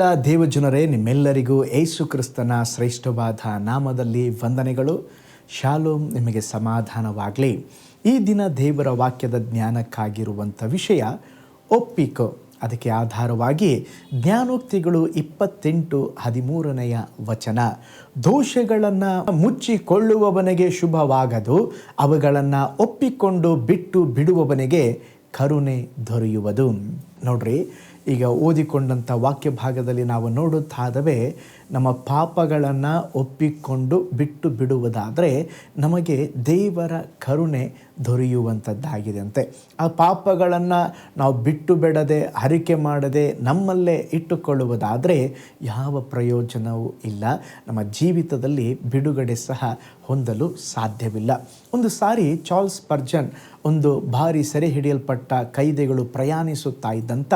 ಪ್ರೀತಿಯುಳ್ಳ ದೇವಜನರೇ, ನಿಮ್ಮೆಲ್ಲರಿಗೂ ಏಸು ಕ್ರಿಸ್ತನ ಶ್ರೇಷ್ಠವಾದ ನಾಮದಲ್ಲಿ ವಂದನೆಗಳು. ಶಾಲೋಮ್, ನಿಮಗೆ ಸಮಾಧಾನವಾಗಲಿ. ಈ ದಿನ ದೇವರ ವಾಕ್ಯದ ಜ್ಞಾನಕ್ಕಾಗಿರುವಂಥ ವಿಷಯ ಒಪ್ಪಿಕೋ. ಅದಕ್ಕೆ ಆಧಾರವಾಗಿ ಜ್ಞಾನೋಕ್ತಿಗಳು ಇಪ್ಪತ್ತೆಂಟು ಹದಿಮೂರನೆಯ ವಚನ. ದೋಷಗಳನ್ನು ಮುಚ್ಚಿಕೊಳ್ಳುವವನಿಗೆ ಶುಭವಾಗದು, ಅವುಗಳನ್ನು ಒಪ್ಪಿಕೊಂಡು ಬಿಟ್ಟು ಬಿಡುವವನಿಗೆ ಕರುಣೆ ದೊರೆಯುವುದು. ನೋಡ್ರಿ ಈಗ ಓದಿಕೊಂಡಂಥ ವಾಕ್ಯ ಭಾಗದಲ್ಲಿ ನಾವು ನೋಡುತ್ತಾದವೇ ನಮ್ಮ ಪಾಪಗಳನ್ನು ಒಪ್ಪಿಕೊಂಡು ಬಿಟ್ಟು ಬಿಡುವುದಾದರೆ ನಮಗೆ ದೇವರ ಕರುಣೆ ದೊರೆಯುವಂಥದ್ದಾಗಿದೆ ಅಂತೆ ಆ ಪಾಪಗಳನ್ನು ನಾವು ಬಿಟ್ಟು ಬಿಡದೆ, ಹರಿಕೆ ಮಾಡದೆ, ನಮ್ಮಲ್ಲೇ ಇಟ್ಟುಕೊಳ್ಳುವುದಾದರೆ ಯಾವ ಪ್ರಯೋಜನವೂ ಇಲ್ಲ. ನಮ್ಮ ಜೀವಿತದಲ್ಲಿ ಬಿಡುಗಡೆ ಸಹ ಹೊಂದಲು ಸಾಧ್ಯವಿಲ್ಲ. ಒಂದು ಸಾರಿ ಚಾರ್ಲ್ಸ್ ಪರ್ಜನ್ ಒಂದು ಭಾರಿ ಸೆರೆ ಹಿಡಿಯಲ್ಪಟ್ಟ ಕೈದಿಗಳು ಪ್ರಯಾಣಿಸುತ್ತಾ ಇದ್ದಂಥ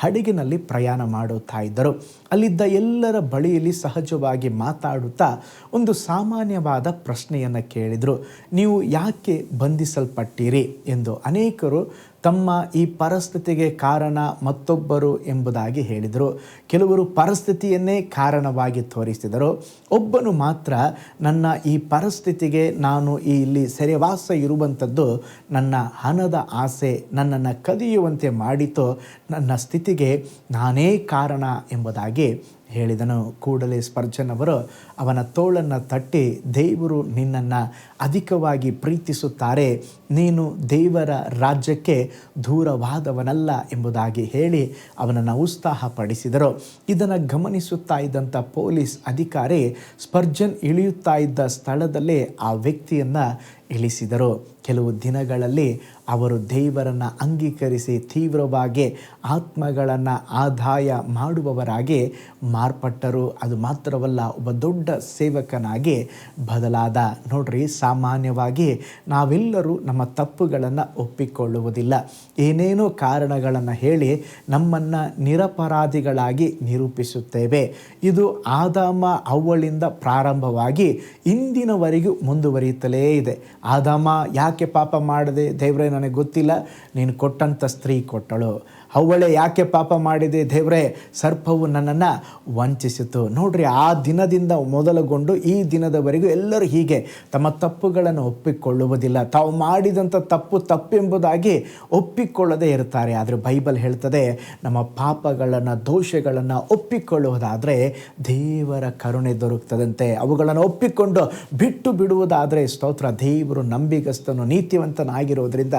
ಹಡಗಿನಲ್ಲಿ ಪ್ರಯಾಣ ಮಾಡುತ್ತಾ ಇದ್ದರು. ಅಲ್ಲಿದ್ದ ಎಲ್ಲರ ಬಳಿಯಲ್ಲಿ ಸಹಜವಾಗಿ ಮಾತಾಡುತ್ತಾ ಒಂದು ಸಾಮಾನ್ಯವಾದ ಪ್ರಶ್ನೆಯನ್ನು ಕೇಳಿದರು. ನೀವು ಯಾಕೆ ಬಂಧಿಸಲ್ಪಟ್ಟಿರಿ? ಎಂದು ಅನೇಕರು ತಮ್ಮ ಈ ಪರಿಸ್ಥಿತಿಗೆ ಕಾರಣ ಮತ್ತೊಬ್ಬರು ಎಂಬುದಾಗಿ ಹೇಳಿದರು. ಕೆಲವರು ಪರಿಸ್ಥಿತಿಯನ್ನೇ ಕಾರಣವಾಗಿ ತೋರಿಸಿದರು. ಒಬ್ಬನು ಮಾತ್ರ, ನನ್ನ ಈ ಪರಿಸ್ಥಿತಿಗೆ ನಾನು ಈ ಇಲ್ಲಿ ಸೆರೆವಾಸ ಇರುವಂಥದ್ದು ನನ್ನ ಹಣದ ಆಸೆ, ನನ್ನನ್ನು ಕದಿಯುವಂತೆ ಮಾಡಿತು, ನನ್ನ ಸ್ಥಿತಿಗೆ ನಾನೇ ಕಾರಣ ಎಂಬುದಾಗಿ ಹೇಳಿದನು. ಕೂಡಲೇ ಸ್ಪರ್ಜನವರು ಅವನ ತೋಳನ್ನು ತಟ್ಟಿ, ದೇವರು ನಿನ್ನನ್ನು ಅಧಿಕವಾಗಿ ಪ್ರೀತಿಸುತ್ತಾರೆ. ನೀನು ದೇವರ ರಾಜ್ಯಕ್ಕೆ ದೂರವಾದವನಲ್ಲ ಎಂಬುದಾಗಿ ಹೇಳಿ ಅವನನ್ನು ಉತ್ಸಾಹಪಡಿಸಿದರು. ಇದನ್ನು ಗಮನಿಸುತ್ತಾ ಇದ್ದಂಥ ಪೊಲೀಸ್ ಅಧಿಕಾರಿ ಸ್ಪರ್ಜನ್ ಇಳಿಯುತ್ತಾ ಇದ್ದ ಸ್ಥಳದಲ್ಲೇ ಆ ವ್ಯಕ್ತಿಯನ್ನು ಇಳಿಸಿದರು. ಕೆಲವು ದಿನಗಳಲ್ಲಿ ಅವರು ದೇವರನ್ನು ಅಂಗೀಕರಿಸಿ ತೀವ್ರವಾಗಿ ಆತ್ಮಗಳನ್ನು ಆದಾಯ ಮಾಡುವವರಾಗಿ ಮಾರ್ಪಟ್ಟರು. ಅದು ಮಾತ್ರವಲ್ಲ, ಒಬ್ಬ ದೊಡ್ಡ ಸೇವಕನಾಗಿ ಬದಲಾದ. ನೋಡ್ರಿ, ಸಾಮಾನ್ಯವಾಗಿ ನಾವೆಲ್ಲರೂ ನಮ್ಮ ತಪ್ಪುಗಳನ್ನು ಒಪ್ಪಿಕೊಳ್ಳುವುದಿಲ್ಲ. ಏನೇನೋ ಕಾರಣಗಳನ್ನು ಹೇಳಿ ನಮ್ಮನ್ನು ನಿರಪರಾಧಿಗಳಾಗಿ ನಿರೂಪಿಸುತ್ತೇವೆ. ಇದು ಆದಾಮ ಅವಳಿಂದ ಪ್ರಾರಂಭವಾಗಿ ಇಂದಿನವರೆಗೂ ಮುಂದುವರಿಯುತ್ತಲೇ ಇದೆ. ಆದಾಮ ಯಾಕೆ ಪಾಪ ಮಾಡಿದೆ? ದೇವರೇ ನನಗೆ ಗೊತ್ತಿಲ್ಲ. ನೀನು ಕೊಟ್ಟಂಥ ಸ್ತ್ರೀ ಕೊಟ್ಟಳು. ಅವಳೆ ಯಾಕೆ ಪಾಪ ಮಾಡಿದೆ ದೇವರೇ? ಸರ್ಪವು ನನ್ನನ್ನು ವಂಚಿಸಿತು. ನೋಡ್ರಿ, ಆ ದಿನದಿಂದ ಮೊದಲುಗೊಂಡು ಈ ದಿನದವರೆಗೂ ಎಲ್ಲರೂ ಹೀಗೆ ತಮ್ಮ ತಪ್ಪುಗಳನ್ನು ಒಪ್ಪಿಕೊಳ್ಳುವುದಿಲ್ಲ. ತಾವು ಮಾಡಿದಂಥ ತಪ್ಪು ತಪ್ಪೆಂಬುದಾಗಿ ಒಪ್ಪಿಕೊಳ್ಳದೇ ಇರ್ತಾರೆ ಆದರೆ ಬೈಬಲ್ ಹೇಳ್ತದೆ, ನಮ್ಮ ಪಾಪಗಳನ್ನು, ದೋಷಗಳನ್ನು ಒಪ್ಪಿಕೊಳ್ಳುವುದಾದರೆ ದೇವರ ಕರುಣೆ ದೊರಕ್ತದಂತೆ. ಅವುಗಳನ್ನು ಒಪ್ಪಿಕೊಂಡು ಬಿಟ್ಟು ಬಿಡುವುದಾದರೆ ಸ್ತೋತ್ರ. ದೇವರು ನಂಬಿಗಸ್ತನು ನೀತಿವಂತನಾಗಿರೋದ್ರಿಂದ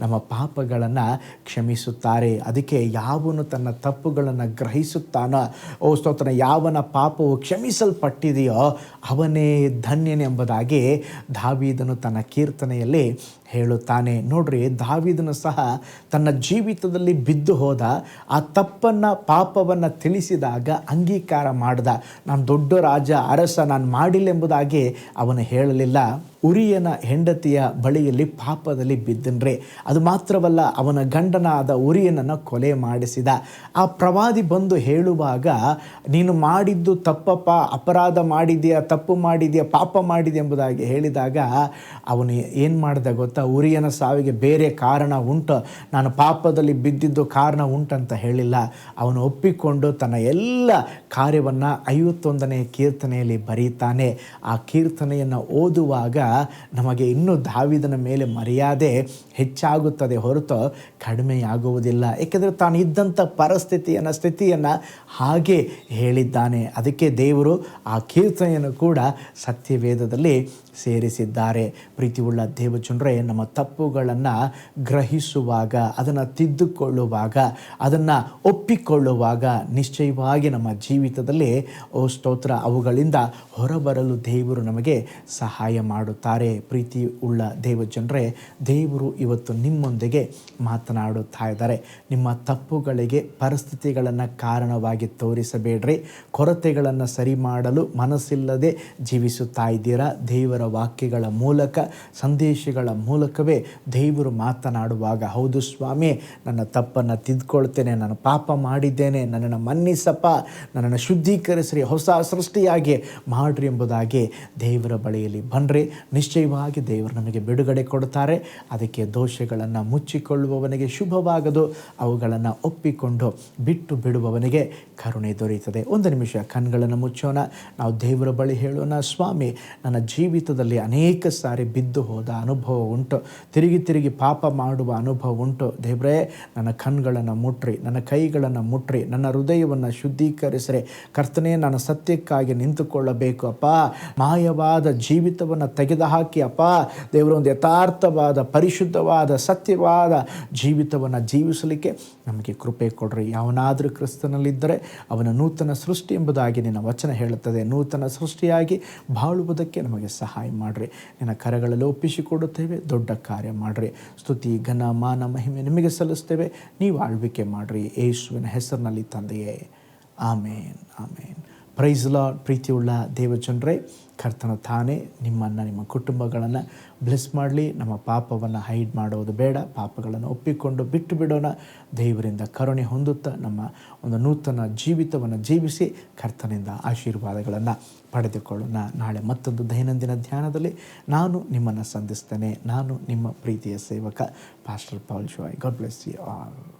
ನಮ್ಮ ಪಾಪಗಳನ್ನು ಕ್ಷಮಿಸುತ್ತಾರೆ. ಅದಕ್ಕೆ ಯಾವನು ತನ್ನ ತಪ್ಪುಗಳನ್ನು ಗ್ರಹಿಸುತ್ತಾನೋ? ಓ ಸ್ತೋತ್ರ ಯಾವನ ಪಾಪವು ಕ್ಷಮಿಸಲ್ಪಟ್ಟಿದೆಯೋ ಅವನೇ ಧನ್ಯನೆಂಬುದಾಗಿ ದಾವಿದನು ತನ್ನ ಕೀರ್ತನೆಯಲ್ಲಿ ಹೇಳುತ್ತಾನೆ. ನೋಡ್ರಿ, ದಾವಿದನು ಸಹ ತನ್ನ ಜೀವಿತದಲ್ಲಿ ಬಿದ್ದು ಹೋದ, ಆ ತಪ್ಪನ್ನು, ಪಾಪವನ್ನು ತಿಳಿಸಿದಾಗ ಅಂಗೀಕಾರ ಮಾಡ್ದ. ನಾನು ದೊಡ್ಡ ರಾಜ, ಅರಸ, ನಾನು ಮಾಡಿಲ್ಲ ಎಂಬುದಾಗಿ ಅವನು ಹೇಳಲಿಲ್ಲ. ಉರಿಯನ ಹೆಂಡತಿಯ ಬಳಿಯಲ್ಲಿ ಪಾಪದಲ್ಲಿ ಬಿದ್ದನ್ರೆ. ಅದು ಮಾತ್ರವಲ್ಲ, ಅವನ ಗಂಡನಾದ ಉರಿಯನನ್ನು ಕೊಲೆ ಮಾಡಿಸಿದ. ಆ ಪ್ರವಾದಿ ಬಂದು ಹೇಳುವಾಗ, ನೀನು ಮಾಡಿದ್ದು ತಪ್ಪಪ್ಪ, ಅಪರಾಧ ಮಾಡಿದೆಯಾ, ತಪ್ಪು ಮಾಡಿದೆಯಾ, ಪಾಪ ಮಾಡಿದೆ ಎಂಬುದಾಗಿ ಹೇಳಿದಾಗ, ಅವನು ಏನು ಮಾಡಿದ ಗೊತ್ತಾ? ಉರಿಯನ ಸಾವಿಗೆ ಬೇರೆ ಕಾರಣ ಉಂಟು. ನಾನು ಪಾಪದಲ್ಲಿ ಬಿದ್ದಿದ್ದು ಕಾರಣ ಉಂಟಂತ ಹೇಳಿಲ್ಲ. ಅವನು ಒಪ್ಪಿಕೊಂಡು ತನ್ನ ಎಲ್ಲ ಕಾರ್ಯವನ್ನು ಐವತ್ತೊಂದನೇ ಕೀರ್ತನೆಯಲ್ಲಿ ಬರೀತಾನೆ. ಆ ಕೀರ್ತನೆಯನ್ನು ಓದುವಾಗ ನಮಗೆ ಇನ್ನೂ ದಾವಿದನ ಮೇಲೆ ಮರ್ಯಾದೆ ಹೆಚ್ಚಾಗುತ್ತದೆ ಹೊರತು ಕಡಿಮೆಯಾಗುವುದಿಲ್ಲ. ಏಕೆಂದರೆ ತಾನು ಇದ್ದಂಥ ಪರಿಸ್ಥಿತಿಯನ್ನು, ಸ್ಥಿತಿಯನ್ನು ಹಾಗೆ ಹೇಳಿದ್ದಾನೆ. ಅದಕ್ಕೆ ದೇವರು ಆ ಕೀರ್ತನೆಯನ್ನು ಕೂಡ ಸತ್ಯವೇದದಲ್ಲಿ ಸೇರಿಸಿದ್ದಾರೆ. ಪ್ರೀತಿಯುಳ್ಳ ದೇವಜನರೇ ನಮ್ಮ ತಪ್ಪುಗಳನ್ನು ಗ್ರಹಿಸುವಾಗ, ಅದನ್ನು ತಿದ್ದುಕೊಳ್ಳುವಾಗ, ಅದನ್ನು ಒಪ್ಪಿಕೊಳ್ಳುವಾಗ ನಿಶ್ಚಯವಾಗಿ ನಮ್ಮ ಜೀವಿತದಲ್ಲಿ, ಓ ಸ್ತೋತ್ರ, ಅವುಗಳಿಂದ ಹೊರಬರಲು ದೇವರು ನಮಗೆ ಸಹಾಯ ಮಾಡುತ್ತಾರೆ. ಪ್ರೀತಿ ಉಳ್ಳ ದೇವಜನರೇ, ದೇವರು ಇವತ್ತು ನಿಮ್ಮೊಂದಿಗೆ ಮಾತನಾಡುತ್ತಾ ಇದ್ದಾರೆ. ನಿಮ್ಮ ತಪ್ಪುಗಳಿಗೆ ಪರಿಸ್ಥಿತಿಗಳನ್ನು ಕಾರಣವಾಗಿ ತೋರಿಸಬೇಡ್ರಿ. ಕೊರತೆಗಳನ್ನು ಸರಿ ಮಾಡಲು ಮನಸ್ಸಿಲ್ಲದೆ ಜೀವಿಸುತ್ತಾ ಇದ್ದೀರಾ? ದೇವರ ವಾಕ್ಯಗಳ ಮೂಲಕ, ಸಂದೇಶಗಳ ಮೂಲಕವೇ ದೇವರು ಮಾತನಾಡುವಾಗ, ಹೌದು ಸ್ವಾಮಿ, ನನ್ನ ತಪ್ಪನ್ನು ತಿದ್ಕೊಳ್ತೇನೆ, ನಾನು ಪಾಪ ಮಾಡಿದ್ದೇನೆ, ನನ್ನನ್ನು ಮನ್ನಿಸಪ್ಪ, ನನ್ನನ್ನು ಶುದ್ಧೀಕರಿಸ್ರಿ, ಹೊಸ ಸೃಷ್ಟಿಯಾಗಿ ಮಾಡ್ರಿ ಎಂಬುದಾಗಿ ದೇವರ ಬಳಿಯಲ್ಲಿ ಬನ್ರಿ. ನಿಶ್ಚಯವಾಗಿ ದೇವರು ನಮಗೆ ಬಿಡುಗಡೆ ಕೊಡುತ್ತಾರೆ. ಅದಕ್ಕೆ ದೋಷಗಳನ್ನು ಮುಚ್ಚಿಕೊಳ್ಳುವವನಿಗೆ ಶುಭವಾಗದು. ಅವುಗಳನ್ನು ಒಪ್ಪಿಕೊಂಡು ಬಿಟ್ಟು ಬಿಡುವವನಿಗೆ ಕರುಣೆ ದೊರೆಯುತ್ತದೆ. ಒಂದು ನಿಮಿಷ ಕಣ್ಗಳನ್ನು ಮುಚ್ಚೋಣ. ನಾವು ದೇವರ ಬಳಿ ಹೇಳೋಣ, ಸ್ವಾಮಿ, ನನ್ನ ಜೀವಿತದಲ್ಲಿ ಅನೇಕ ಸಾರಿ ಬಿದ್ದು ಹೋದ ಅನುಭವ ಉಂಟು. ತಿರುಗಿ ತಿರುಗಿ ಪಾಪ ಮಾಡುವ ಅನುಭವ ಉಂಟು. ದೇವರೇ, ನನ್ನ ಕಣ್ಗಳನ್ನು ಮುಟ್ರಿ, ನನ್ನ ಕೈಗಳನ್ನು ಮುಟ್ರಿ, ನನ್ನ ಹೃದಯವನ್ನು ಶುದ್ಧೀಕರಿಸ್ರೆ. ಕರ್ತನೇ, ನಾನು ಸತ್ಯಕ್ಕಾಗಿ ನಿಂತುಕೊಳ್ಳಬೇಕು. ಅಪ್ಪ, ಮಾಯವಾದ ಜೀವಿತವನ್ನು ತೆಗೆದುಹಾಕಿ ಅಪ್ಪ ದೇವರೊಂದು ಯಥಾರ್ಥವಾದ, ಪರಿಶುದ್ಧವಾದ, ಸತ್ಯವಾದ ಜೀವಿತವನ್ನು ಜೀವಿಸಲಿಕ್ಕೆ ನಮಗೆ ಕೃಪೆ ಕೊಡ್ರಿ. ಯಾವನಾದರೂ ಕ್ರಿಸ್ತನಲ್ಲಿದ್ದರೆ ಅವನ ನೂತನ ಸೃಷ್ಟಿ ಎಂಬುದಾಗಿ ನಿನ್ನ ವಚನ ಹೇಳುತ್ತದೆ. ನೂತನ ಸೃಷ್ಟಿಯಾಗಿ ಬಾಳುವುದಕ್ಕೆ ನಮಗೆ ಸಹಾಯ ಮಾಡಿರಿ. ನಿನ್ನ ಕರಗಳಲ್ಲಿ ಒಪ್ಪಿಸಿಕೊಡುತ್ತೇವೆ, ದೊಡ್ಡ ಕಾರ್ಯ ಮಾಡಿರಿ. ಸ್ತುತಿ, ಘನ, ಮಾನ, ಮಹಿಮೆ ನಿಮಗೆ ಸಲ್ಲಿಸ್ತೇವೆ ನೀವು ಆಳ್ವಿಕೆ ಮಾಡಿರಿ. ಯೇಸುವಿನ ಹೆಸರಿನಲ್ಲಿ ತಂದೆಯೇ. ಆಮೇನ್ ಆಮೇನ್. ಪ್ರೈಸ್ ಲಾರ್ಡ್ ಪ್ರೀತಿಯುಳ್ಳ ದೇವಜನರೇ, ಕರ್ತನ ತಾನೇ ನಿಮ್ಮನ್ನು ನಿಮ್ಮ ಕುಟುಂಬಗಳನ್ನು ಬ್ಲೆಸ್ ಮಾಡಲಿ. ನಮ್ಮ ಪಾಪವನ್ನು ಹೈಡ್ ಮಾಡೋದು ಬೇಡ, ಪಾಪಗಳನ್ನು ಒಪ್ಪಿಕೊಂಡು ಬಿಟ್ಟು ಬಿಡೋಣ. ದೇವರಿಂದ ಕರುಣೆ ಹೊಂದುತ್ತಾ ನಮ್ಮ ಒಂದು ನೂತನ ಜೀವಿತವನ್ನು ಜೀವಿಸಿ ಕರ್ತನಿಂದ ಆಶೀರ್ವಾದಗಳನ್ನು ಪಡೆದುಕೊಳ್ಳೋಣ. ನಾಳೆ ಮತ್ತೊಂದು ದೈನಂದಿನ ಧ್ಯಾನದಲ್ಲಿ ನಾನು ನಿಮ್ಮನ್ನು ಸಂಧಿಸ್ತೇನೆ. ನಾನು ನಿಮ್ಮ ಪ್ರೀತಿಯ ಸೇವಕ pastor Paul Shivai God bless you all